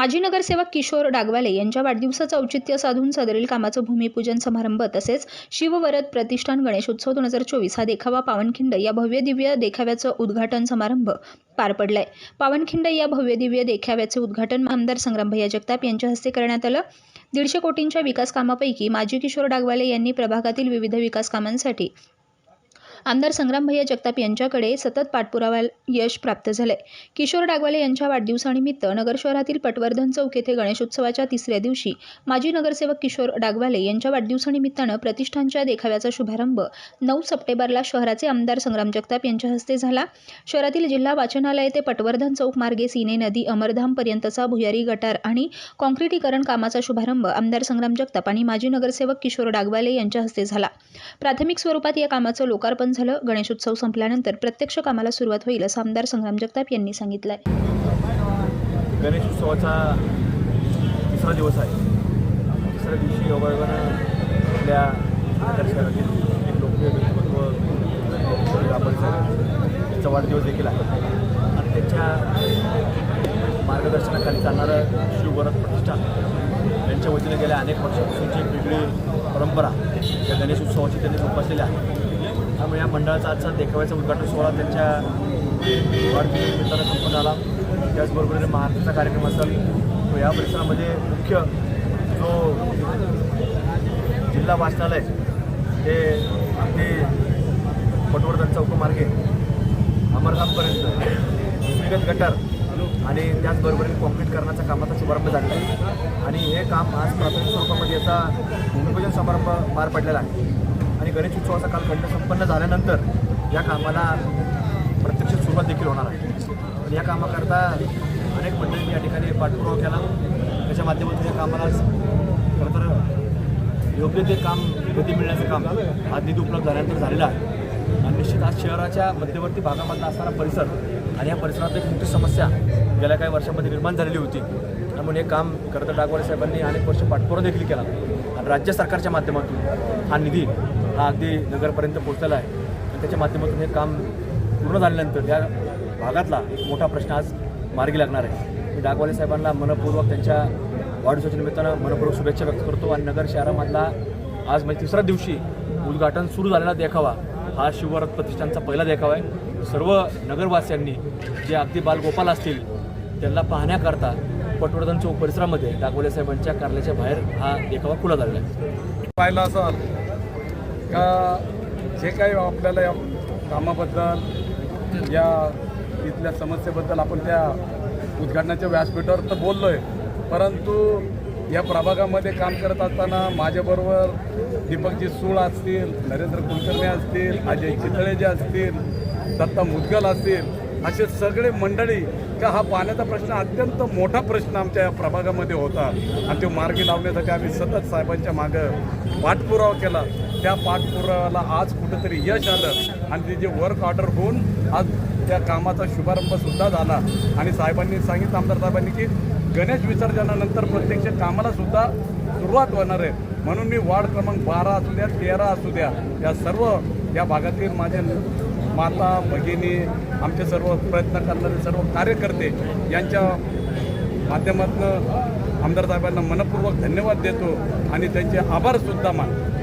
माजी नगरसेवक किशोर डागवाले यांच्या वाढदिवसाचं औचित्य साधून सदरील कामाचं भूमिपूजन समारंभ तसेच शिववरद प्रतिष्ठान गणेशोत्सव दोन हजार चोवीस हा देखावा पावनखिंड या भव्य दिव्य देखाव्याचं उद्घाटन समारंभ पार पडलाय. पावनखिंड या भव्य दिव्य देखाव्याचे उद्घाटन आमदार संग्रामभैया जगताप यांच्या हस्ते करण्यात आलं. दीडशे कोटींच्या विकास कामापैकी माजी किशोर डागवाले यांनी प्रभागातील विविध विकास कामांसाठी आमदार संग्रामभैया जगताप यांच्याकडे सतत पाठपुरावा यश प्राप्त झालंय. किशोर डागवाले यांच्या वाढदिवसानिमित्त नगर शहरातील पटवर्धन चौक येथे गणेशोत्सवाच्या तिसऱ्या दिवशी माजी नगरसेवक किशोर डागवाले यांच्या वाढदिवसानिमित्तानं प्रतिष्ठानच्या देखाव्याचा शुभारंभ नऊ सप्टेंबरला शहराचे आमदार संग्राम जगताप यांच्या हस्ते झाला. शहरातील जिल्हा वाचनालय ते पटवर्धन चौक मार्गे सीने नदी अमरधामपर्यंतचा भुयारी गटार आणि काँक्रिटीकरण कामाचा शुभारंभ आमदार संग्राम जगताप आणि माजी नगरसेवक किशोर डागवाले यांच्या हस्ते झाला. प्राथमिक स्वरूपात या कामाचं लोकार्पण झालं. गणेशोत्सव संपल्यानंतर प्रत्यक्ष कामाला सुरुवात होईल असं आमदार संग्राम जगताप यांनी सांगितलंय. गणेश उत्सवाचा तिसरा दिवस आहे. तिसऱ्या दिवशी आपल्या नगर एक लोकप्रिय व्यक्तिमत्व आपण त्यांचा वाढदिवस देखील आहे. आणि त्यांच्या मार्गदर्शनाखाली चालणारं शिवभरत प्रतिष्ठान यांच्या वतीने गेल्या अनेक वर्षापासूनची एक वेगळी परंपरा या गणेश उत्सवाची त्यांनी जोपासलेली आहे. त्यामुळे या मंडळाचा आजचा देखाव्याचा उद्घाटन सोहळा त्यांच्या वाढदिवसानिमित्तानं संपन्न झाला. त्याचबरोबर महाराष्ट्राचा कार्यक्रम असेल. तो या परिसरामध्ये मुख्य जो जिल्हा वाचनालय हे अगदी पटवर्धन चौकमार्गे अमरधामपर्यंत भूमिगत गटार आणि त्याचबरोबर कॉन्क्रीटकरणाच्या कामाचा शुभारंभ झालेला आहे. आणि हे काम आज प्राथमिक स्वरूपामध्ये याचा भूमिपूजन समारंभ पार पडलेला आहे. आणि गणेश उत्सवाचा कालखंड संपन्न झाल्यानंतर या कामाला प्रत्यक्ष सुरुवात देखील होणार आहे. आणि या कामाकरता अनेक मंडळींनी या ठिकाणी पाठपुरावा केला. त्याच्या माध्यमातून या कामाला खरंतर खरं तर योग्य ते काम गती मिळण्याचं काम आज निधी उपलब्ध झाल्यानंतर झालेलं आहे. आणि निश्चित आज शहराच्या मध्यवर्ती भागामधला असणारा परिसर आणि या परिसरात एक मोठी समस्या गेल्या काही वर्षामध्ये निर्माण झालेली होती. त्यामुळे हे काम खरं तर डागवाडे साहेबांनी अनेक वर्ष पाठपुरावा देखील केला. आणि राज्य सरकारच्या माध्यमातून हा निधी हा अगदी नगरपर्यंत पोहोचलेला आहे. आणि त्याच्या माध्यमातून हे काम पूर्ण झाल्यानंतर या भागातला एक मोठा प्रश्न आज मार्गी लागणार आहे. मी डागवाले साहेबांना मनपूर्वक त्यांच्या वाढदिवसाच्या निमित्तानं मनपूर्वक शुभेच्छा व्यक्त करतो आणि नगर शहरामधला आज म्हणजे तिसऱ्या दिवशी उद्घाटन सुरू झालेला देखावा हा शिवरथ प्रतिष्ठानचा पहिला देखावा आहे. सर्व नगरवासियांनी जे अगदी बालगोपाल असतील त्यांना पाहण्याकरता पटवर्धन चौक परिसरामध्ये डागवले साहेबांच्या कार्यालयाच्या बाहेर हा देखावा खुला झालेला आहे. पाहिलं असाल. का जे काही आपल्याला या कामाबद्दल या इथल्या समस्येबद्दल आपण त्या उद्घाटनाच्या व्यासपीठावर तर बोललो आहे परंतु या प्रभागामध्ये काम करत असताना माझ्याबरोबर दीपकजी सूळ असतील नरेंद्र कुलकर्णी असतील अजय चितळे जे असतील दत्ता मुदगल असतील असे सगळे मंडळी का हा पाण्याचा प्रश्न अत्यंत मोठा प्रश्न आमच्या या प्रभागामध्ये होता. आणि तो मार्गी लावण्यासाठी आम्ही सतत साहेबांच्या मागं पाठपुरावा केला. त्या पाठपुराव्याला आज कुठंतरी यश आलं. आणि ते जे वर्क ऑर्डर होऊन आज त्या कामाचा शुभारंभसुद्धा झाला. आणि साहेबांनी सांगितलं आमदार साहेबांनी की गणेश विसर्जनानंतर प्रत्यक्ष कामाला सुद्धा सुरुवात होणार आहे. म्हणून मी वार्ड क्रमांक बारा असू द्या तेरा असू द्या या सर्व या भागातील माझ्या माता भगिनी आमचे सर्व प्रयत्न करणारे सर्व कार्यकर्ते यांच्या माध्यमातून आमदार साहेबांना मनपूर्वक धन्यवाद देतो आणि त्यांचे आभारसुद्धा मानतो.